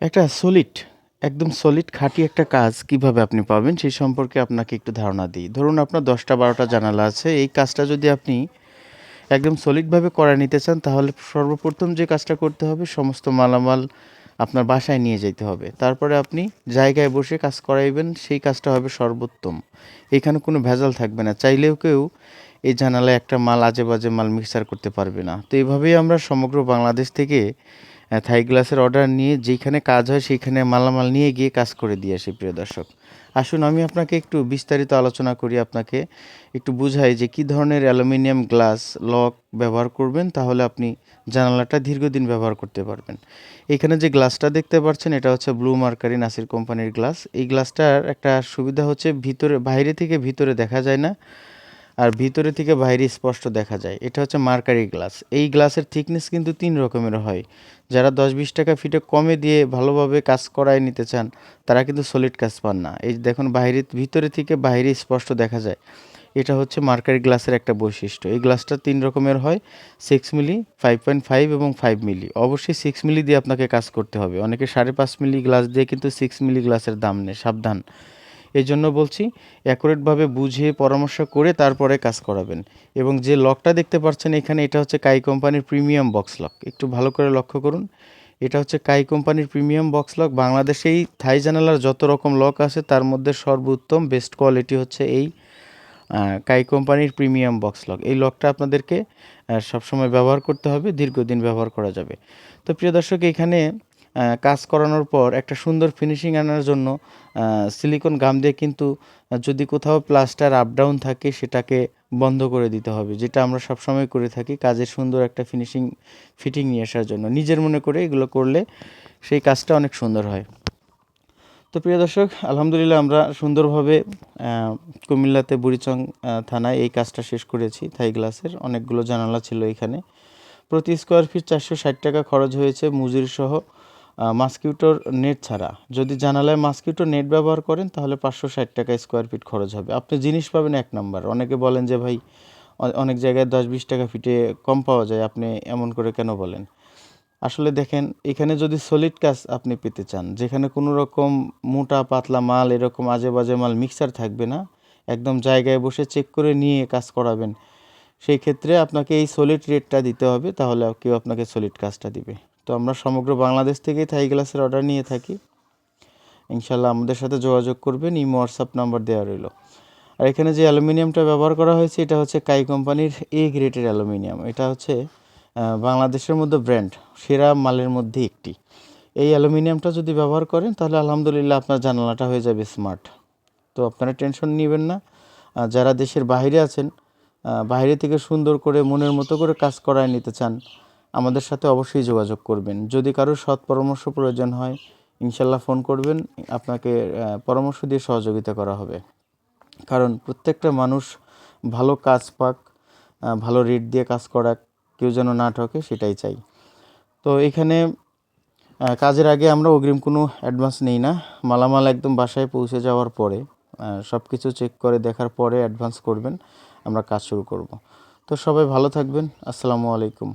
একটা সলিড একদম সলিড খাঁটি একটা কাজ কীভাবে আপনি পাবেন সেই সম্পর্কে আপনাকে একটু ধারণা দিই। ধরুন আপনার দশটা, বারোটা জানালা আছে, এই কাজটা যদি আপনি একদম সলিডভাবে করা নিতে চান, তাহলে সর্বপ্রথম যে কাজটা করতে হবে, সমস্ত মালামাল আপনার বাসায় নিয়ে যেতে হবে। তারপরে আপনি জায়গায় বসে কাজ করাইবেন, সেই কাজটা হবে সর্বোত্তম। এখানে কোনো ভেজাল থাকবে না। চাইলেও কেউ এই জানালায় একটা মাল আজে বাজে মাল মিক্সার করতে পারবে না। তো এইভাবেই আমরা সমগ্র বাংলাদেশ থেকে থাই গ্লাসের অর্ডার নিয়ে যেখানে কাজ হয় সেইখানে মালামাল নিয়ে গিয়ে কাজ করে দিয়ে আসি, প্রিয় দর্শক। আসুন, আমি আপনাকে একটু বিস্তারিত আলোচনা করি, আপনাকে একটু বুঝাই যে কী ধরনের অ্যালুমিনিয়াম গ্লাস লক ব্যবহার করবেন, তাহলে আপনি জানালাটা দীর্ঘদিন ব্যবহার করতে পারবেন। এখানে যে গ্লাসটা দেখতে পাচ্ছেন, এটা হচ্ছে ব্লু মার্কারি নাসির কোম্পানির গ্লাস। এই গ্লাসটার একটা সুবিধা হচ্ছে, ভিতরে, বাইরে থেকে ভিতরে দেখা যায় না। আর ভিতরে থেকে বাইরে স্পষ্ট দেখা যায়। এটা হচ্ছে মার্কারি গ্লাস। এই গ্লাসের থিকনেস কিন্তু তিন রকমের হয়। যারা দশ বিশ টাকা ফিটে কমে দিয়ে ভালোভাবে কাজ করায় নিতে চান, তারা কিন্তু সলিড কাজ পান না। এই দেখুন, বাইরে, ভিতরে থেকে বাইরে স্পষ্ট দেখা যায়। এটা হচ্ছে মার্কারি গ্লাসের একটা বৈশিষ্ট্য। এই গ্লাসটা তিন রকমের হয় six milli five point five এবং ফাইভ মিলি অবশ্যই সিক্স মিলি দিয়ে আপনাকে কাজ করতে হবে। অনেকে সাড়ে পাঁচ মিলি গ্লাস দিয়ে কিন্তু সিক্স মিলি গ্লাসের দাম নেই সাবধান। এই জন্য বলছি, অ্যাকুরেটভাবে বুঝে পরামর্শ করে তারপরে কাজ করাবেন। এবং যে লকটা দেখতে পাচ্ছেন এখানে, এটা হচ্ছে কাই কোম্পানির প্রিমিয়াম বক্স লক। একটু ভালো করে লক্ষ্য করুন। এটা হচ্ছে কাই কোম্পানির প্রিমিয়াম বক্স লক। বাংলাদেশেই থাই জানালার যত রকম লক আছে, তার মধ্যে সর্বোত্তম, বেস্ট কোয়ালিটি হচ্ছে এই কাই কোম্পানির প্রিমিয়াম বক্স লক। এই লকটা আপনাদেরকে সবসময় ব্যবহার করতে হবে, দীর্ঘদিন ব্যবহার করা যাবে। তো প্রিয় দর্শক, এখানে কাজ করানোর পর একটা সুন্দর ফিনিশিং আনার জন্য সিলিকন গাম দিয়ে কিন্তু যদি কোথাও প্লাস্টার আপ ডাউন থাকে সেটাকে বন্ধ করে দিতে হবে, যেটা আমরা সবসময় করে থাকি কাজের সুন্দর একটা ফিনিশিং ফিটিং নিয়ে আসার জন্য। নিজের মনে করে এগুলো করলে সেই কাজটা অনেক সুন্দর হয়। তো প্রিয় দর্শক, আলহামদুলিল্লাহ আমরা সুন্দরভাবে কুমিল্লাতে বুড়িচং থানায় এই কাজটা শেষ করেছি, থাই গ্লাসের। অনেকগুলো জানালা ছিল এখানে। প্রতি স্কোয়ার ফিট চারশো ষাট টাকা খরচ হয়েছে, মজুরি সহ মাস্কিউটোর নেট ছাড়া। যদি জানালায় মাস্কিউটো নেট ব্যবহার করেন, তাহলে পাঁচশো ষাট টাকা স্কোয়ার ফিট খরচ হবে। আপনি জিনিস পাবেন এক নাম্বার অনেকে বলেন যে, ভাই অনেক জায়গায় দশ বিশ টাকা ফিটে কম পাওয়া যায়। আপনি এমন করে কেন বলেন? আসলে দেখেন, এখানে যদি সলিড কাজ আপনি পেতে চান, যেখানে কোনো রকম মোটা, পাতলা মাল, এরকম আজে বাজে মাল মিক্সার থাকবে না, একদম জায়গায় বসে চেক করে নিয়ে কাজ করাবেন, সেই ক্ষেত্রে আপনাকে এই সলিড রেটটা দিতে হবে। তাহলে কেউ আপনাকে সলিড কাজটা দিবে। তো আমরা সমগ্র বাংলাদেশ থেকেই থাই গ্লাসের অর্ডার নিয়ে থাকি। ইনশাল্লাহ আমাদের সাথে যোগাযোগ করবেন ইমো হোয়াটসঅ্যাপ নাম্বার দেওয়া রইল। আর এখানে যে অ্যালুমিনিয়ামটা ব্যবহার করা হয়েছে, এটা হচ্ছে কাই কোম্পানির এ গ্রেডের অ্যালুমিনিয়াম। এটা হচ্ছে বাংলাদেশের মধ্যে ব্র্যান্ড সেরা মালের মধ্যে একটি। এই অ্যালুমিনিয়ামটা যদি ব্যবহার করেন, তাহলে আলহামদুলিল্লাহ আপনার জানালাটা হয়ে যাবে স্মার্ট তো আপনারা টেনশন নেবেন না। যারা দেশের বাইরে আছেন বাইরে থেকে সুন্দর করে মনের মতো করে কাজ করায় নিতে চান আমাদের সাথে অবশ্যই যোগাযোগ করবেন। যদি কারও সৎ পরামর্শ প্রয়োজন হয়, ইনশাল্লাহ ফোন করবেন। আপনাকে পরামর্শ দিয়ে সহযোগিতা করা হবে। কারণ প্রত্যেকটা মানুষ ভালো কাজ পাক ভালো রেট দিয়ে কাজ করা কেউ যেন না ঠকে সেটাই চাই। তো এখানে কাজের আগে আমরা অগ্রিম কোনো অ্যাডভান্স নেই না। মালামাল একদম বাসায় পৌঁছে যাওয়ার পরে সব কিছু চেক করে দেখার পরে অ্যাডভান্স করবেন। আমরা কাজ শুরু করব। তো সবাই ভালো থাকবেন। আসসালামু আলাইকুম।